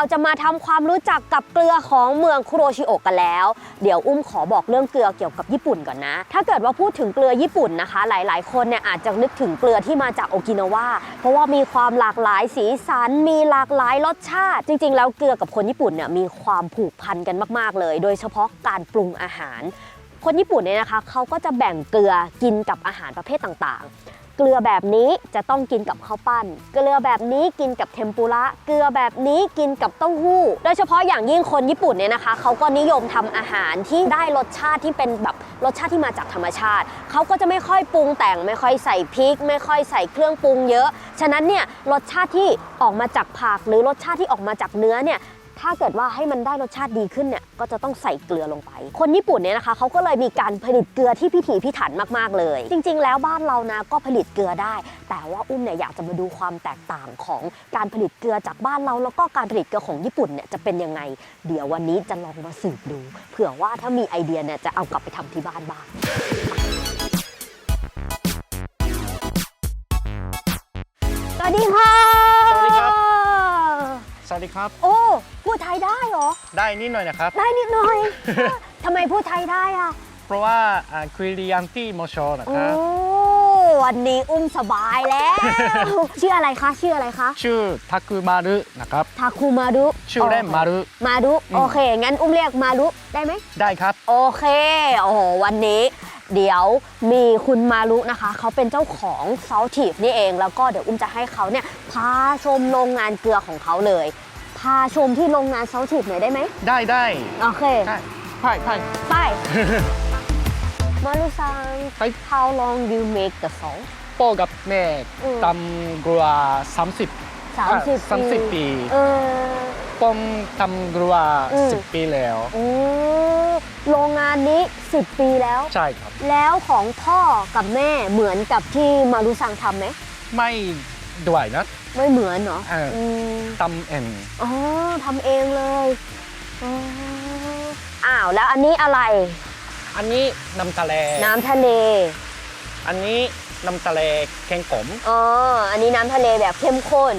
เราจะมาทำความรู้จักกับเกลือของเมืองคุโรชิโอะกันแล้ว เดี๋ยวอุ้มขอบอกเรื่องเกลือเกี่ยวกับญี่ปุ่นก่อนนะ ถ้าเกิดว่าพูดถึงเกลือญี่ปุ่นนะคะ หลาย ๆ คนเนี่ยอาจจะนึกถึงเกลือที่มาจากโอกินาวาเพราะว่ามีความหลากหลายสีสันมีหลากหลายรสชาติ จริง ๆ แล้วเกลือกับคนญี่ปุ่นเนี่ยมีความผูกพันกันมาก ๆ เลย โดยเฉพาะการปรุงอาหาร คนญี่ปุ่นเนี่ยนะคะเขาก็จะแบ่งเกลือกินกับอาหารประเภทต่างๆ เกลือแบบนี้จะต้องกินกับข้าวปั้น เกลือแบบนี้กินกับเทมปุระ เกลือแบบนี้กินกับเต้าหู้ โดยเฉพาะอย่างยิ่งคนญี่ปุ่นเนี่ยนะคะเขาก็นิยมทำอาหารที่ได้รสชาติที่เป็นแบบรสชาติที่มาจากธรรมชาติ เขาก็จะไม่ค่อยปรุงแต่ง ไม่ค่อยใส่พริก ไม่ค่อยใส่เครื่องปรุงเยอะ ฉะนั้นเนี่ยรสชาติที่ออกมาจากผักหรือรสชาติที่ออกมาจากเนื้อเนี่ย ถ้าเกิดว่าให้มันได้รสชาติดีขึ้นเนี่ยก็จะต้องใส่เกลือลงไป คนญี่ปุ่นเนี่ยนะคะเขาก็เลยมีการผลิตเกลือที่พิถีพิถันมากๆเลย จริง ๆ แล้วบ้านเรานะก็ผลิตเกลือได้ แต่ว่าอุ้มเนี่ยอยากจะมาดูความแตกต่างของการผลิตเกลือจากบ้านเรา แล้วก็การผลิตเกลือของญี่ปุ่นเนี่ยจะเป็นยังไง เดี๋ยววันนี้จะลองมาสืบดู เผื่อว่าถ้ามีไอเดียเนี่ยจะเอากลับไปทำที่บ้านบ้างสวัสดีค่ะสวัสดีครับ สวัสดีครับ โอ้ พูดไทยได้เหรอ ได้นิดหน่อยนะครับ ได้นิดหน่อย ทำไมพูดไทยได้อะเพราะว่าคุยเรียนที่มอชอนะโอ้ครับ วันนี้อุ้มสบายแล้ว ชื่ออะไรคะ ชื่ออะไรคะ ชื่อทักุมารุนะครับ ทาคุมารุชื่อเล่นมารุ มารุ อืม โอเค งั้นอุ้มเรียกมารุได้ไหม ได้ครับ โอเค โอ้โห วันนี้เดี๋ยวมีคุณมารุนะคะ เขาเป็นเจ้าของเซาทีฟนี่เอง แล้วก็เดี๋ยวอุ้มจะให้เขาเนี่ยพาชมโรงงานเกลือของเขาเลย พาชมที่โรงงานเซาทีฟหน่อยได้ไหม ได้ได้โอเค ได้ใช่ใช่ไป มารุซัง ไป how long you make the salt พ่อกับแม่อืมทำกลัว30 สามสิบสามสิบปี เออผมทำกลัวอืมสิบปีแล้ว โอ้โรงงานนี้10ปีแล้ว ใช่ครับ แล้วของพ่อกับแม่เหมือนกับที่มารุซังทำไหม ไม่ด้วยนะ ไม่เหมือนเนาะเอออืมทำเองอ๋อทำเองเลยอ๋ออ้าวแล้วอันนี้อะไร อันนี้น้ำทะเล น้ำทะเล อันนี้น้ำทะเลแข็งขม อ๋อ อันนี้น้ำทะเลแบบเข้มข้น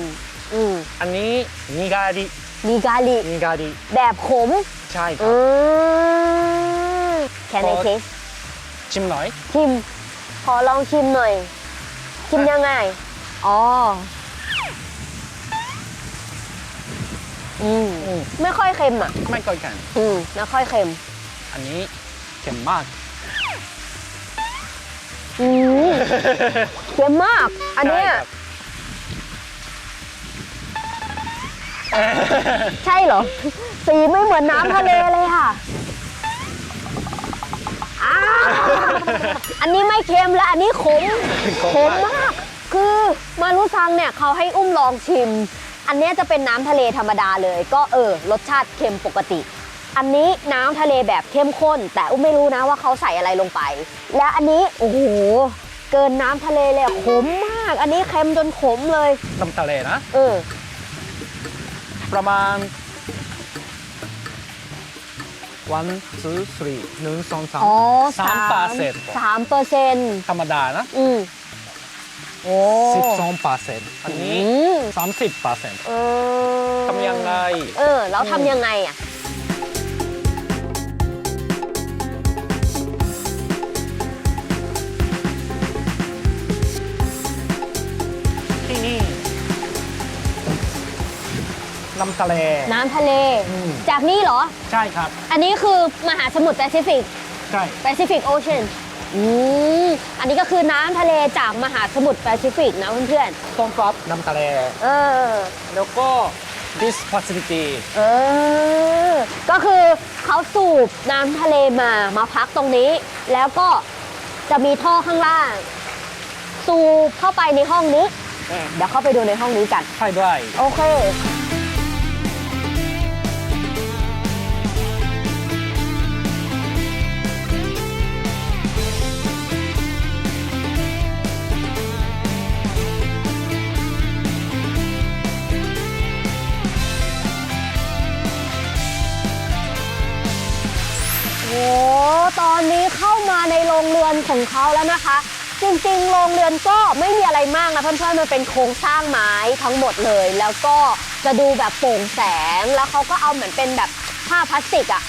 อืมอันนี้นิกาดิมีกาลินิกาดิแบบขม ใช่ครัอืบ ม Can I ขอ taste ชิมหน่อย ชิม ขอลองชิมหน่อย ชิมยังไง อ๋อ อืมอืมไม่ค่อยเค็มอะ ไม่ค่อยกัน อืมไม่ค่อยเค็ม อันนี้เค็มมาก อืมเค็มมาก อันเนี้ยใช่ครับใช่เหรอ สีไม่เหมือนน้ำทะเลเลยค่ะอ้าวอันนี้ไม่เค็มแล้วอันนี้ขม ขมมาก คือมารุซังเนี่ยเขาให้อุ้มลองชิม อันเนี้ยจะเป็นน้ำทะเลธรรมดาเลย ก็เออรสชาติเค็มปกติ อันนี้น้ำทะเลแบบเข้มข้น แต่อุ้มไม่รู้นะว่าเขาใส่อะไรลงไป และอันนี้โอ้โหเกินน้ำทะเลเลยอะขมมาก อันนี้เค็มจนขมเลย น้ำทะเลนะ เออ ประมาณ one two three หนึ่งสองสามอ๋อสามเปอร์เซ็นต์สามเปอร์เซ็นต์ธรรมดานะ อืม โอ้สิบสองเปอร์เซ็นต์อันนี้อืมสามสิบเปอร์เซ็นต์เออทำยังไง เออ แล้วทำยังไงอะที่นี่น้ำทะเล น้ำทะเลอืมจากนี่เหรอ ใช่ครับ อันนี้คือมหาสมุทรแปซิฟิก ใช่ แปซิฟิกโอเชียน อืมอันนี้ก็คือน้ำทะเลจากมหาสมุทรแปซิฟิกนะเพื่อนต้นครับน้ำทะเล ๆเออ แล้วก็ this facility เออ ก็คือเขาสูบน้ำทะเลมามาพักตรงนี้ แล้วก็จะมีท่อข้างล่าง สูบเข้าไปในห้องนี้ เดี๋ยวเข้าไปดูในห้องนี้กัน ใช่ด้วย โอเค รงเรือนของเขาแล้วนะคะ จริงๆโรงเรือนก็ไม่มีอะไรมากนะเพื่อนๆมันเป็นโครงสร้างไม้ทั้งหมดเลย แล้วก็จะดูแบบโปร่งแสงแล้วเขาก็เอาเหมือนเป็นแบบผ้าพลาสติกอะ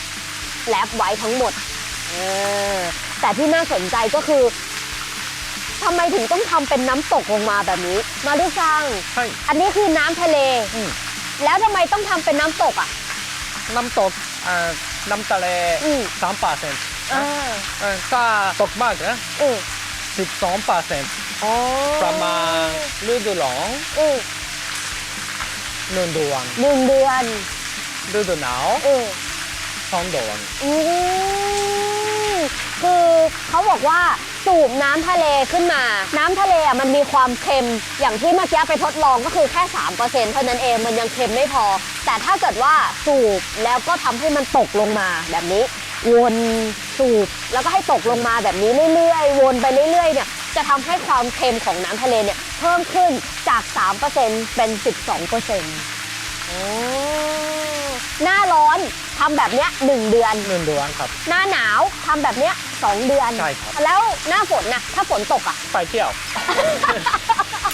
แลบไว้ทั้งหมดเออแต่ที่น่าสนใจก็คือทำไมถึงต้องทำเป็นน้ำตกลงมาแบบนี้ มาดูซังใช่ อันนี้คือน้ำทะเล อืม แล้วทำไมต้องทำเป็นน้ำตกอะน้ำตกอ่าน้ำทะเลอืม สามเปอร์เซ็นต์ อ่าถ้าตกมากนะอือสิบสองเปอร์เซ็นต์อ๋อประมาณฤดูร้อนอือหนึ่งเดือนหนึ่งเดือนฤดูหนาวอือสองเดือนอืมคือเขาบอกว่าสูบน้ำทะเลขึ้นมา น้ำทะเลอะมันมีความเค็ม อย่างที่เมื่อกี้ไปทดลองก็คือแค่3%เท่านั้นเอง มันยังเค็มไม่พอ แต่ถ้าเกิดว่าสูบแล้วก็ทำให้มันตกลงมาแบบนี้ วนสูบแล้วก็ให้ตกลงมาแบบนี้เรื่อยๆ วนไปเรื่อยๆเนี่ยจะทำให้ความเค็มของน้ำทะเลเนี่ยเพิ่มขึ้นจาก 3%เป็น 12%โอ้หน้าร้อนทำแบบเนี้ยหนึ่งเดือนหนึ่งเดือนครับ หน้าหนาวทำแบบเนี้ยสองเดือนใช่ครับแล้วหน้าฝนนะถ้าฝนตกอะไปเที่ยว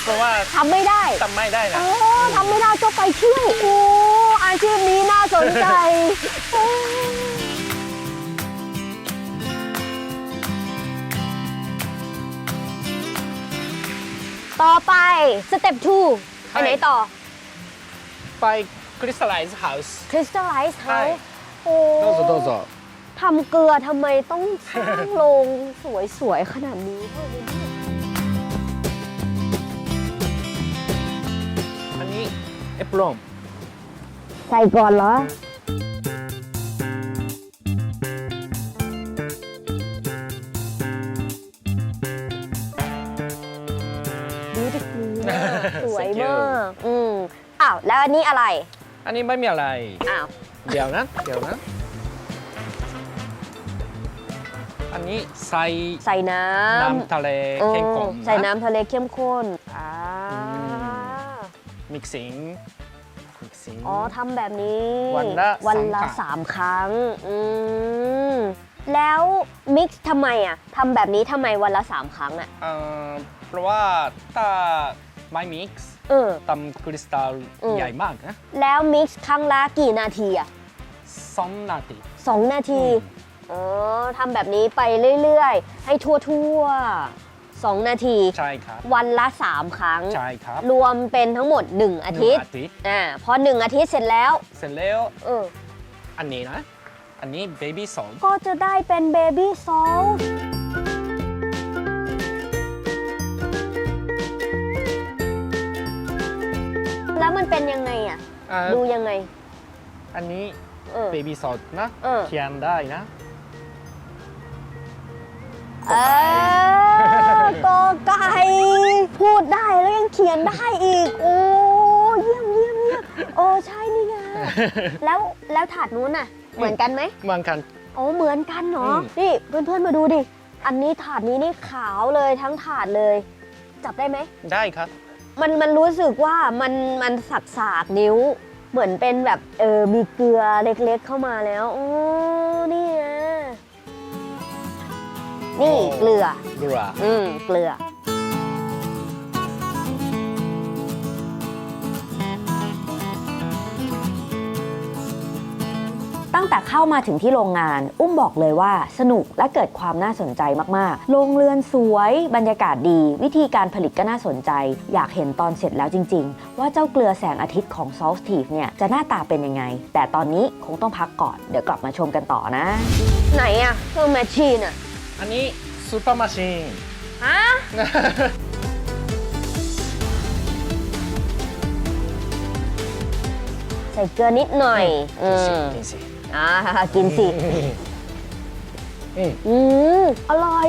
เพราะว่าทำไม่ได้ทำไม่ได้นะโอ้ทำไม่ได้ก็ไปเที่ยวโอ้อาชีพนี้น่าสนใจ ต่อไปสเต็ป2ไปไหนต่อ ไป crystallize house Crystallize ใช่ House โอ้โดโซโดโซทำเกลือทำไมต้องสร้างโรงสวยๆขนาดนี้ด้วยเนี่ยอันนี้เอปลอมใส่ก่อนเหรอ แล้วอันนี้อะไร อันนี้ไม่มีอะไร อ้าว เดี๋ยวนะ เดี๋ยวนะ อันนี้ใส่ใส่น้ำน้ำทะเลเออเข้มข้นใส่น้ำทะเลเข้มข้นอ่ามิกซิ่งมิกซิ่ง อ๋อทำแบบนี้ วันละวันละสามครั้งสามครั้ง อืม แล้วมิกซ์ทำไมอะทำแบบนี้ทำไมวันละสามครั้งอะ เอ่อเพราะว่าถ้า ไม่มิกซ์เออทำคริสตัลอืม ใหญ่มากนะแล้วมิกซ์ครั้งละกี่นาทีอะสองนาที สองนาทีอ๋อทำแบบนี้ไปเรื่อยๆ ให้ทั่วๆสองนาที ใช่ครับ วันละสามครั้ง ใช่ครับรวมเป็นทั้งหมด 1 อาทิตย์หนึ่งอาทิตย์ อ่าพอ 1 อาทิตย์เสร็จแล้วเสร็จแล้วเอออันนี้นะ อันนี้เบบี้ซอลก็จะได้เป็นเบบี้ซอล แล้วมันเป็นยังไงอะดูยังไง อันนี้เออ เบบี้ซอลนะเออ เขียนได้นะ เออกอไก่พูดได้แล้วยังเขียนได้อีก โอ้เยี่ยมเยี่ยมเยี่ยมโอ้ใช่นี่ไงแล้วแล้วถาดนู้นน่ะ เหมือนกันไหมเหมือนกัน โอ้เหมือนกันเนาะอืม นี่เพื่อนๆมาดูดิ อันนี้ถาดนี้นี่ขาวเลยทั้งถาดเลย จับได้ไหมได้ครับ มันมันรู้สึกว่ามันมันสักสากๆนิ้ว เหมือนเป็นแบบเออมีเกลือเล็กๆเข้ามาแล้วโอ้นี่ไงนี่โอ้เกลือเกลืออืมเกลือ ตั้งแต่เข้ามาถึงที่โรงงาน อุ้มบอกเลยว่าสนุกและเกิดความน่าสนใจมากๆ โรงเรือนสวย บรรยากาศดี วิธีการผลิตก็น่าสนใจ อยากเห็นตอนเสร็จแล้วจริง ๆ ว่าเจ้าเกลือแสงอาทิตย์ของ s o l s t i v e เนี่ยจะหน้าตาเป็นยังไง แต่ตอนนี้คงต้องพักก่อน เดี๋ยวกลับมาชมกันต่อนะ ไหนอะเครื่องแมชชีนอะอันนี้ซูเปอร์มาชินฮะใส่เกลือนิดหน่อยอืมกินสิ อ่ากินสิอืมอืมอร่อย